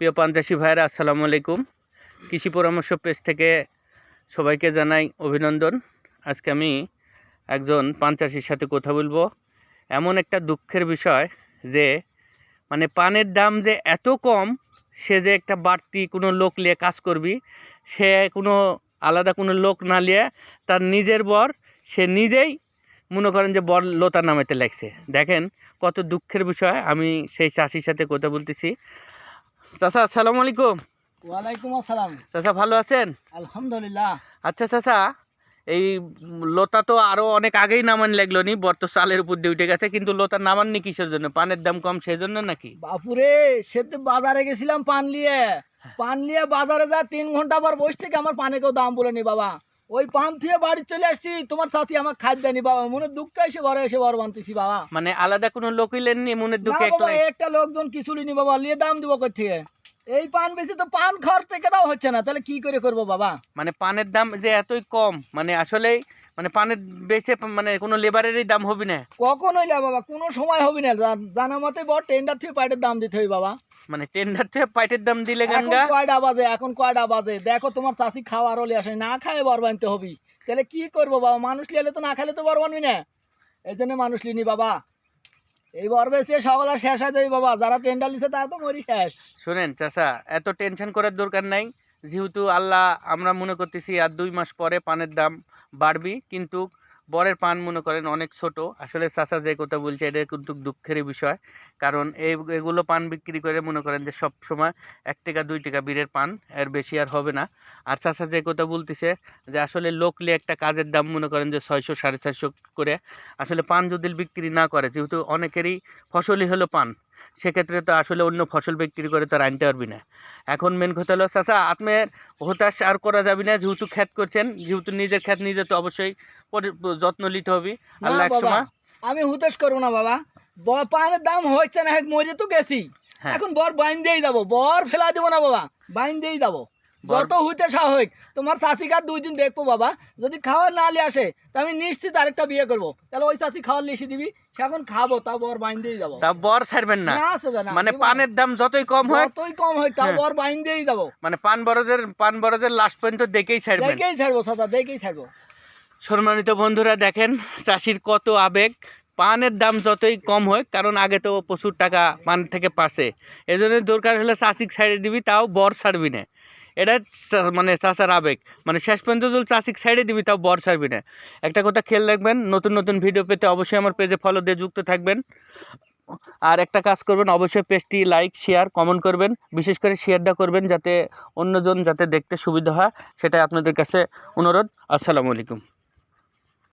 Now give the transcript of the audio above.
প্রিয় পাঞ্চাসী ভাইয়েরা, আসসালামু আলাইকুম। কৃষি পরামর্শ পেজ থেকে সবাইকে জানাই অভিনন্দন। আজকে আমি একজন পাঞ্চাসির সাথে কথা বলব। এমন একটা দুঃখের বিষয় যে মানে পানের দাম যে এত কম, সে যে একটা বাড়তি কোনো লোক নিয়ে কাজ করবি, সে কোনো আলাদা কোনো লোক না নিয়ে তার নিজের বর, সে নিজেই মনে করেন যে বর লোতা নামাতে লাগছে দেখেন কত দুঃখের বিষয়, আমি সেই চাষির সাথে কথা বলতেছি। চাচা আসসালামু আলাইকুম। ওয়ালাইকুম আসসালাম। চাচা ভালো আছেন? আলহামদুলিল্লাহ। আচ্ছা চাচা এই লোতা তো আরও অনেক আগেই নামান লাগল নি বর্ত চালের উপর দিয়ে উঠে গেছে কিন্তু লোতা নামাননি কিসের জন্য? পানের দাম কম সেই জন্য নাকি? বাপুরে সে তো বাজারে গেছিলাম পান নিয়ে। পান নিয়ে বাজারে যা তিন ঘণ্টা পর বসে থেকে আমার পানে কেউ দাম বলেনি বাবা। ওই পান থুয়ে বাড়ি চলে আসছি। তোমার সাথে আমার খাদ্য নি বাবা। মনে দুঃখ এসে ঘরে এসে বর বানতেছি বাবা। মানে আলাদা কোনো লোকই লেননি মনে দুঃখ একটু একটা লোকজন কিছু নি বাবা। লিয়ে দাম দিব কই থেকে? এই পান বেশি তো পান খাওয়ার দাও হচ্ছে না। তাহলে কি করে করব বাবা? মানে পানের দাম যে এতই কম মানে আসলেই মানে পানের বেচে মানে কোনো লেবারেরই দাম হবে না। কখন হইলে বাবা কোনো সময় হবে না। জানা মতে বড় টেন্ডার থেকে পাইটের দাম দিতে হবে বাবা। মানে টেন্ডার থেকে পাইটের দাম দিলে এখন কয়টা বাজে এখন কয়টা বাজে? দেখো তোমার চাষি খাওয়ার হলে আসে না খায় বর বানতে হবি। তাহলে কি করব বাবা? মানুষ লিয়ে তো না খেলে তো বর বানবি না। এই জন্য মানুষ লিনি বাবা। এই বর বেশি সকলের শেষ হয়ে যাবে বাবা। যারা টেন্ডার লিছে তারা তো মরি শেষ। শুনেন চাচা এত টেনশন করার দরকার নাই। যেহেতু আল্লাহ আমরা মনে করতেছি আর দুই মাস পরে পানের দাম বাড়বি, কিন্তু বরের পান মনে করেন অনেক ছোট। আসলে চাচা যে কথা বলছে এটা কিন্তু দুঃখেরই বিষয়। কারণ এই, এগুলো পান বিক্রি করে মনে করেন যে সব সময় এক টাকা, দুই টাকা বীরের পান, এর বেশি আর হবে না। আর চাচা যে কথা বলতেছে যে আসলে লোকলি একটা কাজের দাম মনে করেন যে ছয়শো, সাড়ে চারশো করে। আসলে পান যদি বিক্রি না করে, যেহেতু অনেকেরই ফসলই হলো পান। সেক্ষেত্রে তো আসলে অন্য ফসল বিক্রি করে তো আনতে পারবি না। এখন মেন কথা হলো চাষা আপনার হতাশ আর করা যাবে না যেহেতু খ্যাত করছেন যেহেতু নিজের খ্যাত নিজে তো অবশ্যই যত্ন নিতে হবে। আল্লাহ সময়। আমি হুতাশ করব না বাবা। পানের দাম হয়েছে না এক মরে তো গেছি। হ্যাঁ। এখন বর বাইন দিয়েই যাব বর ফেলা দেবো না বাবা বাইন দিয়েই যাব। যত হইতে স্বাভাবিক তোমার চাষিকার দুই দিন দেখব বাবা যদি খাওয়ার না নিয়ে আসে তা আমি নিশ্চিত আরেকটা বিয়ে করব। তাহলে ওই চাষি খাওয়ার লিখে দিবি এখন খাব তাও বর বাইন দিয়ে যাব। তা বর ছাড়বেন না। মানে পানের দাম যতই কম হয় যতই কম হয় তাও হ্যাঁ। বর বাইন দিয়েই যাব। মানে পান বরজের পান বরজের লাস্ট পর্যন্ত দেখেই ছাড়বেন। দেখেই ছাড়বো চাচা দেখেই ছাড়বো। সম্মানিত বন্ধুরা দেখেন চাষির কত আবেগ। পানের দাম যতই কম হয় কারণ আগে তো প্রচুর টাকা পান থেকে পাশে। এই জন্য দরকার হলে চাষিক ছাড়িয়ে দিবি তাও বর ছাড়বি না। এটা মানে চাষার আবেগ। মানে শেষ পর্যন্ত যদি চাষিক সাইডে দিবি, তাও বর ছাড়বি না। একটা কথা খেয়াল রাখবেন, নতুন নতুন ভিডিও পেতে অবশ্যই আমার পেজে ফলো দিয়ে যুক্ত থাকবেন। আর একটা কাজ করবেন, অবশ্যই পেজটি লাইক শেয়ার কমেন্ট করবেন। বিশেষ করে শেয়ারটা করবেন যাতে অন্যজন যাতে দেখতে সুবিধা হয়, সেটাই আপনাদের কাছে অনুরোধ। আসসালামু আলাইকুম।